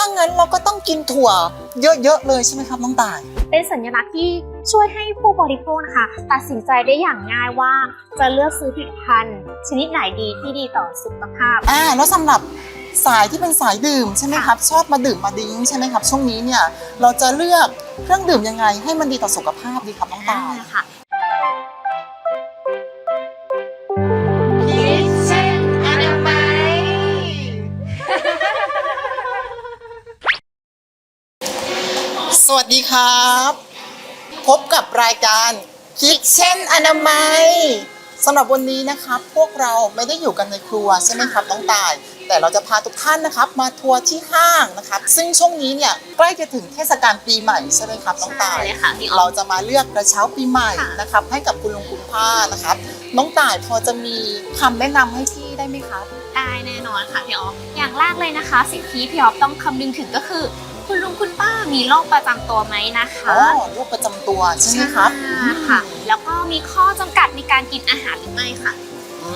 ถ้างั้นเราก็ต้องกินถั่วเยอะ ๆ เลยใช่ไหมครับน้องตาย เป็นสัญลักษณ์ที่ช่วยให้ผู้บริโภคนะคะ ตัดสินใจได้อย่างง่ายว่าจะเลือกซื้อผลิตภัณฑ์ ชนิดไหนดีที่ดีต่อสุขภาพ อ่าแล้วสำหรับสายที่เป็นสายดื่มใช่ไหมครับ ชอบมาดื่มมาดิ้งใช่ไหมครับ ช่วงนี้เนี่ยเราจะเลือกเครื่องดื่มยังไงให้มันดีต่อสุขภาพดีครับน้องตายค่ะ ดีครับ พบกับรายการคิดเช่นอนามัยสำหรับวันนี้นะครับพวกเราไม่ได้อยู่กันในครัวใช่ไหมครับน้องตาย แต่เราจะพาทุกท่านนะครับ มาทัวร์ที่ห้างนะครับ ซึ่งช่วงนี้เนี่ยใกล้จะถึงเทศกาลปีใหม่ใช่ไหมครับน้องตาย ใช่เลยค่ะพี่ออฟ เราจะมาเลือกกระเช้าปีใหม่ค่ะนะครับ ให้กับคุณลุงคุณป้านะครับ น้องต่ายพอจะมีคำแนะนำให้พี่ได้ไหมครับ ได้แน่นอนค่ะพี่ออฟอย่างแรกเลยนะคะ สิ่งที่พี่ออฟต้องคำนึงถึงก็คือ คุณลุงคุณป้ามีโรคประจำตัวไหมนะคะอ๋อโรคประจำตัวใช่ไหมครับใช่ค่ะแล้วก็มีข้อจำกัดในการกินอาหารหรือไม่ค่ะ อื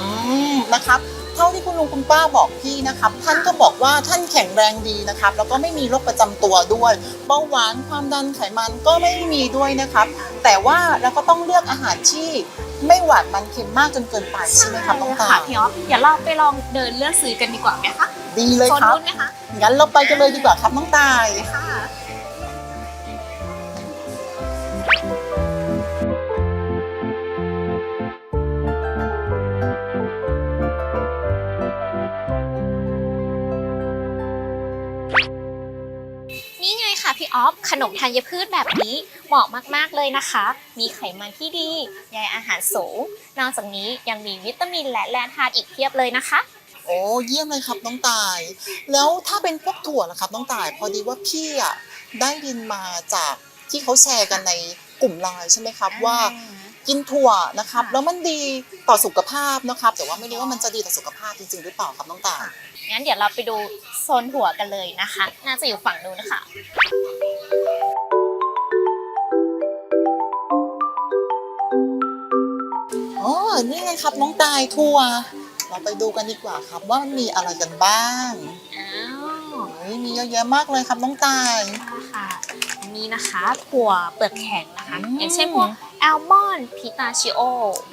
มนะครับ เท่าที่คุณลุงคุณป้าบอกพี่นะครับ ท่านก็บอกว่าท่านแข็งแรงดีนะครับ แล้วก็ไม่มีโรคประจำตัวด้วยเบาหวานความดันไขมันก็ไม่มีด้วยนะครับ แต่ว่าเราก็ต้องเลือกอาหารที่ไม่หวานมันเค็มมากจนเกินไปใช่ไหมครับน้องตาค่ะยพี่ออฟเดี๋ยวเราไปลองเดินเลือกซื้อกันดีกว่าไหมคะดีเลยโซนครับ นู้นไหมคะ งั้นเราไปกันเลยดีกว่าครับน้องตายค่ะนี่ไงค่ะพี่ออฟขนมธัญพืชแบบนี้เหมาะมากๆเลยนะคะ มีไขมันที่ดีใยอาหารสูง นอกจากนี้ยังมีวิตามินและแร่ธาตุอีกเพียบเลยนะคะ อ้เยี่ยมเลยครับน้องตาย แล้วถ้าเป็นพวกถั่วล่ะครับน้องตาย พอดีว่าพี่อะได้ยินมาจากที่เขาแชร์กันในกลุ่มไลน์ใช่ไหมครับว่ากินถั่วนะครับค่ะแล้วมันดีต่อสุขภาพนะครับ แต่ว่าไม่รู้ว่ามันจะดีต่อสุขภาพจริงๆหรือเปล่าครับน้องตายงั้นเดี๋ยวเราไปดูโซนหัวกันเลยนะคะ น่าจะอยู่ฝั่งนู้นนะคะอ๋อนี่ไงครับน้องตายถั่ว เราไปดูกันดีกว่าครับว่ามันมีอะไรกันบ้างอ้าวเฮ้ยมีเยอะแยะมากเลยครับน้องตาย ค่ะ อันนี้นะคะถั่วเปลือกแข็งนะคะ อืม อย่างเช่นพวกแอลมอนด์พิตาชิโอ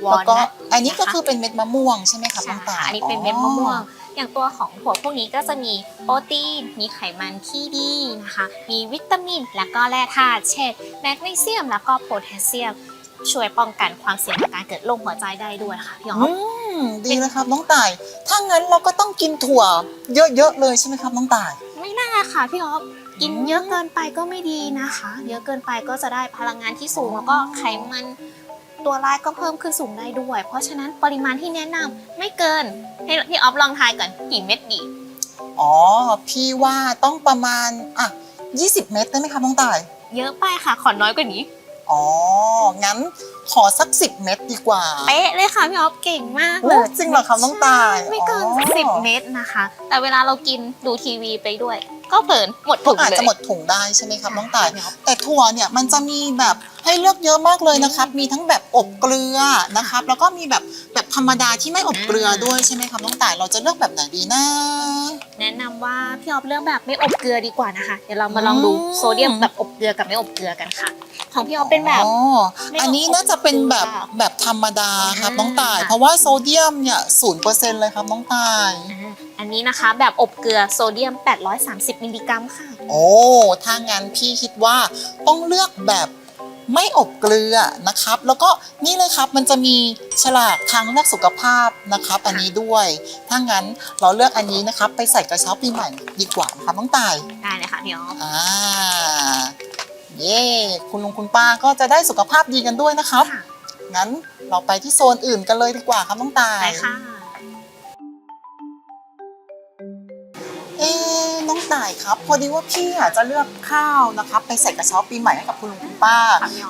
วอแล้วลก็นัทอันนี้ก็คือเป็นเม็ดมะม่วงใช่ไหมครับใช่น้องตาค่ะยอันนี้เป็นเม็ดมะม่วง อย่างตัวของถั่วพวกนี้ก็จะมีโปรตีน มีไขมันที่ดีนะคะ มีวิตามิน และก็แร่ธาตุ เช่นแมกนีเซียม แล้วก็โพแทสเซียม ช่วยป้องกันความเสี่ยงต่อการเกิดโรคหัวใจได้ด้วยค่ะพี่อ๋ออืม ดีนะครับน้องตาย ถ้างั้นเราก็ต้องกินถั่ว เยอะๆเลยใช่ไหมครับน้องตาย ไม่น่าค่ะพี่อ๊อฟกินเยอะเกินไปก็ไม่ดีนะคะ เยอะเกินไปก็จะได้พลังงานที่สูงแล้วก็ไขมันตัวร้ายก็เพิ่มขึ้นสูงได้ด้วย เพราะฉะนั้นปริมาณที่แนะนำไม่เกิน ให้พี่ออฟลองทายก่อนกี่เม็ดดี อ๋อ พี่ว่าต้องประมาณอะ20 เม็ดได้ไหมครับน้องตาย เยอะไปค่ะ ขอน้อยกว่านี้ อ๋อ งั้น ขอสัก10เม็ดดีกว่า เป๊ะเลยค่ะพี่ออฟเก่งมากโอ้เลยจริงเหรอครับน้องตายไม่เกินอ๋อ สิบเม็ดนะคะ แต่เวลาเรากินดูทีวีไปด้วย ก็เผลอหมดก็ถุงอาจเลย จะหมดถุงได้ใช่ไหมครับน้องตาย แต่ถั่วเนี่ยมันจะมีแบบให้เลือกเยอะมากเลยนะครับ มีทั้งแบบอบเกลือนะครับ แล้วก็มีแบบแบบธรรมดาที่ไม่อบเกลือด้วยใช่ไหมครับน้องตายเราจะเลือกแบบไหนดีนะแนะนำว่าพี่ออฟเลือกแบบไม่อบเกลือดีกว่านะคะ เดี๋ยวเรามาลองดูอืมโซเดียมแบบอบเกลือกับไม่อบเกลือกันค่ะ ของพี่ออฟเป็นแบบ อ๋อไม่อันนี้น่าจะเป็นแบบค่ะแบบธรรมดาครับอ่าน้องตายเพราะว่าโซเดียมเนี่ยศูนย์เปอร์เซ็นต์เลยครับน้องตาย อ่าอันนี้นะคะแบบอบเกลือโซเดียม 830 มิลลิกรัมค่ะ โอ้ถ้างั้นพี่คิดว่าต้องเลือกแบบ ไม่อบเกลือนะครับ แล้วก็นี่เลยครับมันจะมีฉลากทางเลือกสุขภาพนะครับ อันนี้ด้วยถ้างั้นเราเลือกอันนี้นะครับ ไปใส่กระเช้าปีใหม่ดีกว่านะครับน้องตายได้เลยค่ะพี่ออฟอ่าเย่คุณลุงคุณป้าก็จะได้สุขภาพดีกันด้วยนะครับค่ะงั้นเราไปที่โซนอื่นกันเลยดีกว่าครับน้องตายได้ค่ะายครับ พอดีว่าพี่อะจะเลือกข้าวนะครับไปใส่กระเช้าปีใหม่ให้กับคุณลุงคุณป้า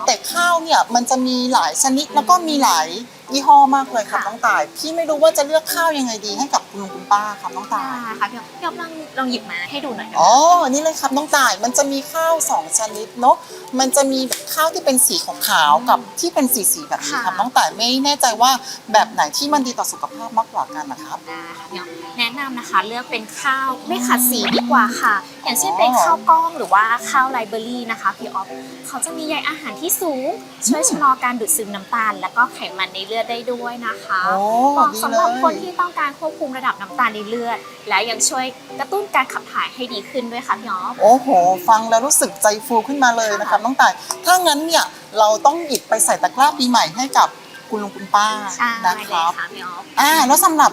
แต่ข้าวเนี่ยมันจะมีหลายชนิดแล้วก็มีหลาย ยี่ห้อมากเลยครับค่ะ น้องต่าย พี่ไม่รู้ว่าจะเลือกข้าวยังไงดีให้กับคุณลุงคุณป้าครับน้องได้ต่ายค่ะพี่ออฟพี่ออฟลองลองหยิบมาให้ดูหน่อยนะอ๋อ นี่เลยครับน้องต่าย มันจะมีข้าวสองชนิดเนาะ มันจะมีข้าวที่เป็นสีขาวๆกับที่เป็นสีสีๆแบบนี้ครับน้องต่ายไม่แน่ใจว่าแบบไหนที่มันดีต่อสุขภาพมากกว่ากันนะครับ ได้ค่ะพี่ออฟแนะนำนะคะ เลือกเป็นข้าวไม่ขัดสีดีกว่าค่ะ อย่างเช่นเป็นข้าวกล้องหรือว่าข้าวไลเบอรี่นะคะพี่ออฟเขาจะมีใยอาหารที่สูง ช่วยชะลอการดูดซึมน้ำตาล และก็ไขมันในเลือดได้ด้วยนะคะโอ้เหมาะดีสำเลหรับคนยที่ต้องการควบคุมระดับน้ำตาลในเลือด และยังช่วยกระตุ้นการขับถ่ายให้ดีขึ้นด้วยค่ะพี่ออฟ โอ้โห ฟังแล้วรู้สึกใจฟูขึ้นมาเลยนะครับน้องต่าย ถ้างั้นเนี่ยเราต้องหยิบไปใส่ตะกร้าปีใหม่ให้กับคุณลุงคุณป้าใช่นะเลคยรับค่ะพี่ออฟ อ่าแล้วสำหรับ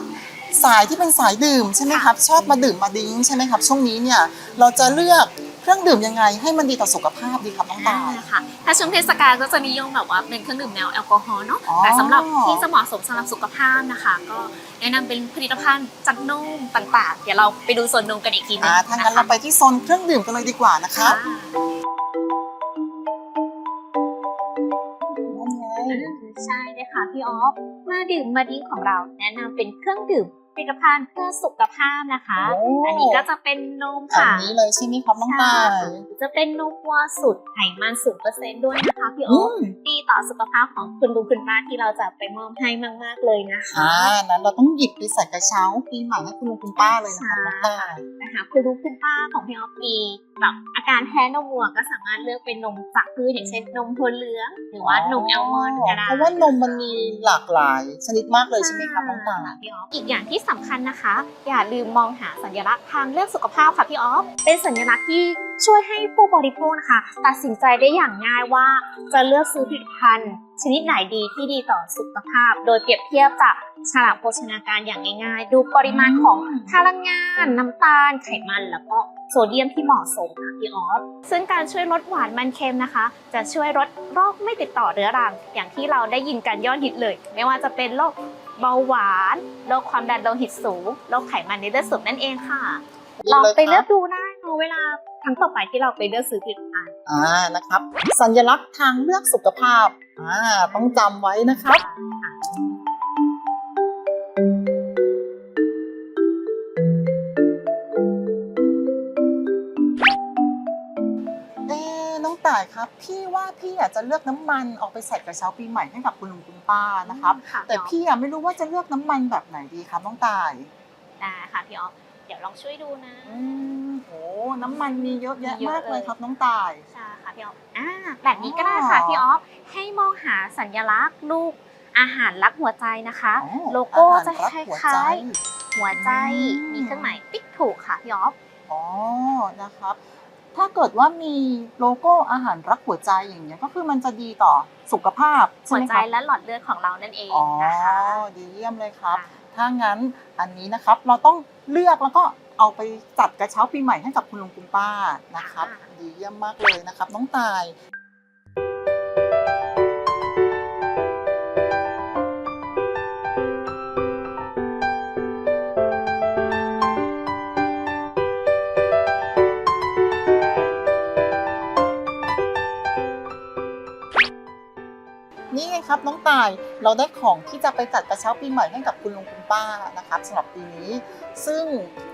สายที่เป็นสายดื่มใช่ไหมครับ ชอบมาดื่มมาดิ้งใช่ไหมครับ ช่วงนี้เนี่ยเราจะเลือก เครื่องดื่มยังไงให้มันดีต่อสุขภาพดีครับน้องอ่าต่ายค่ะถ้าช่วงเทศกาลก็จะนิยมแบบว่าเป็นเครื่องดื่มแนวแอลกอฮอล์เนาะ อ๋อ แต่สำหรับที่จะเหมาะสมสำหรับสุขภาพนะคะ ก็แนะนำเป็นผลิตภัณฑ์จากนมต่างๆ เดี๋ยวเราไปดูส่วนนมกันอีกทีหนึงอ่าถ้างั้นเราไปที่โซนเครื่องดื่มกันเลยดีกว่านะครับนั่นไง ใช่เลยค่ะพี่ออฟมาดื่มมาดิ้งของเราแนะนำเป็นเครื่องดื่ม ผลิตภัณฑ์เพื่อสุขภาพนะคะ โอ้ อันนี้ก็จะเป็นนมอันค่ะนี้เลยใช่ไหมครับน้องต่ายจะเป็นนมวัวสุดไขมันศูนเปอร์เซ็นต์ด้วยนะคะพี่ออือฟมดีต่อสุขภาพของคุณลุงคุณป้าที่เราจะไปมอบให้มาก ๆ เลยนะคะ อ่านั้นเราต้องหยิบไปใส่กระเช้าปีใหม่ให้คุณลุงคุณป้าเลยนะครับน้องต่ายนะคะคุณลุงคุณป้าของพี่ออฟมีแบบอาการแพ้นมวัวก็สามารถเลือกเป็นนมจากพืชอย่างเช่นนมถั่วเหลืองหรือว่านมแอลมอนด์ก็ได้เพราะว่านมมันมีหลากหลายชนิดมากเลยใช่ไหมครับน้องต่าย พี่ออฟอีกอย่างที่สำคัญนะคะ อย่าลืมมองหาสัญลักษณ์ทางเลือกสุขภาพค่ะพี่ออฟ เป็นสัญลักษณ์ที่ช่วยให้ผู้บริโภคนะคะ ตัดสินใจได้อย่างง่ายว่าจะเลือกซื้อผลิตภัณฑ์ชนิดไหนดีที่ดีต่อสุขภาพ โดยเปรียบเทียบจากฉลากโภชนาการอย่างง่าย ๆ ดูปริมาณของพลังงาน น้ำตาล ไขมัน แล้วก็โซเดียมที่เหมาะสมค่ะพี่ออฟ ซึ่งการช่วยลดหวานมันเค็มนะคะ จะช่วยลดโรคไม่ติดต่อเรื้อรัง อย่างที่เราได้ยินกันยอดฮิตเลย ไม่ว่าจะเป็นโรค เบาหวานโรคความดันโลหิตสูงโรคไขมันในเลือดสูงนั่นเองค่ะลองไปเลือกดูได้เนอะเวลาครั้งต่อไปที่เราไปเลือกซื้อผลิตภัณฑ์อ่านะครับ สัญลักษณ์ทางเลือกสุขภาพอ่าต้องจำไว้นะครับ ต่ายครับพี่ว่าพี่อยากจะเลือกน้ำมันออกไปใส่กระเช้าปีใหม่ให้กับคุณลุงคุณป้านะครับค่ะแต่พี่อะไม่รู้ว่าจะเลือกน้ำมันแบบไหนดีครับน้องต่ายได้ค่ะพี่ออฟเดี๋ยวลองช่วยดูนะอืมโหน้ำมันมีเยอะแยะมีเยอะมากเลยเลยครับน้องต่ายใช่ค่ะพี่ออฟอ่าแบบนี้ก็ได้ค่ะอ๋อพี่ออฟให้มองหาสัญลักษณ์รูปอาหารรักหัวใจนะคะอ๋อโลโก้อาหารจะรักคหัวล้าใจยๆหัวใจอืมมีเครื่องหมายติ๊กถูกค่ะพี่ออฟอ๋อนะครับ ถ้าเกิดว่ามีโลโก้อาหารรักหัวใจอย่างเงี้ยก็คือมันจะดีต่อสุขภาพใช่หัวไหมใจครับและหลอดเลือดของเรานั่นเองอ๋อนะคะ ดีเยี่ยมเลยครับถ้างั้นอันนี้นะครับเราต้องเลือกแล้วก็เอาไปจัดกระเช้าปีใหม่ให้กับคุณลุงคุณป้านะครับ ดีเยี่ยมมากเลยนะครับ น้องตาย ครับน้องตายเราได้ของที่จะไปจัดกระเช้าปีใหม่ให้กับคุณลุงคุณป้านะครับสำหรับปีนี้ ซึ่ง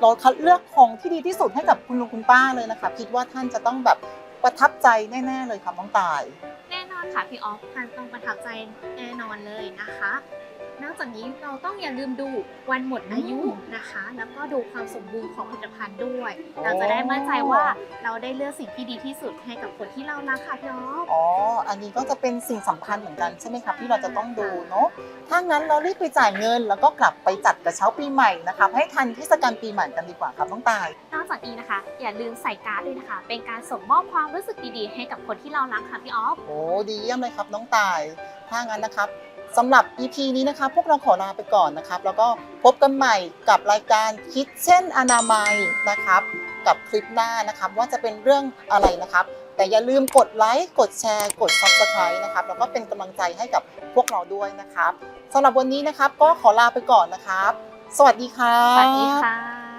เราคัดเลือกของที่ดีที่สุดให้กับคุณลุงคุณป้าเลยนะคะคิดว่าท่านจะต้องแบบประทับใจแน่ ๆ เลยครับน้องตาย แน่นอนค่ะพี่ออฟท่านต้องประทับใจแน่นอนเลยนะคะ นอกจากนี้เราต้องอย่าลืมดูวันหมดอายุนะคะ แล้วก็ดูความสมบูรณ์ของผลิตภัณฑ์ด้วย เราจะได้มั่นใจว่าเราได้เลือกสิ่งที่ดีที่สุดให้กับคนที่เรารักค่ะพี่ออฟอ๋อ อันนี้ก็จะเป็นสิ่งสำคัญเหมือนกันใช่ไหมครับที่เราจะต้องดูเนาะ ถ้างั้นเรารีบไปจ่ายเงิน แล้วก็กลับไปจัดกระเช้าปีใหม่นะครับให้ทันเทศกาลปีใหม่กันดีกว่าครับน้องตาย นอกจากนี้นะคะ อย่าลืมใส่การ์ดด้วยนะคะ เป็นการส่งมอบความรู้สึกดีๆ ให้กับคนที่เรารักค่ะพี่ออฟโอ้ดีเยี่ยมเลยครับน้องตาย ถ้างั้นนะครับ สำหรับ EP นี้นะครับพวกเราขอลาไปก่อนนะครับ แล้วก็พบกันใหม่กับรายการคิดเช่นอนามัยนะครับ กับคลิปหน้านะครับ ว่าจะเป็นเรื่องอะไรนะครับ แต่อย่าลืมกดไลค์กดแชร์ กด Subscribe นะครับแล้วก็เป็นกำลังใจให้กับพวกเราด้วยนะครับสำหรับวันนี้นะครับก็ขอลาไปก่อนนะครับ สวัสดีครับสวัสดีค่ะ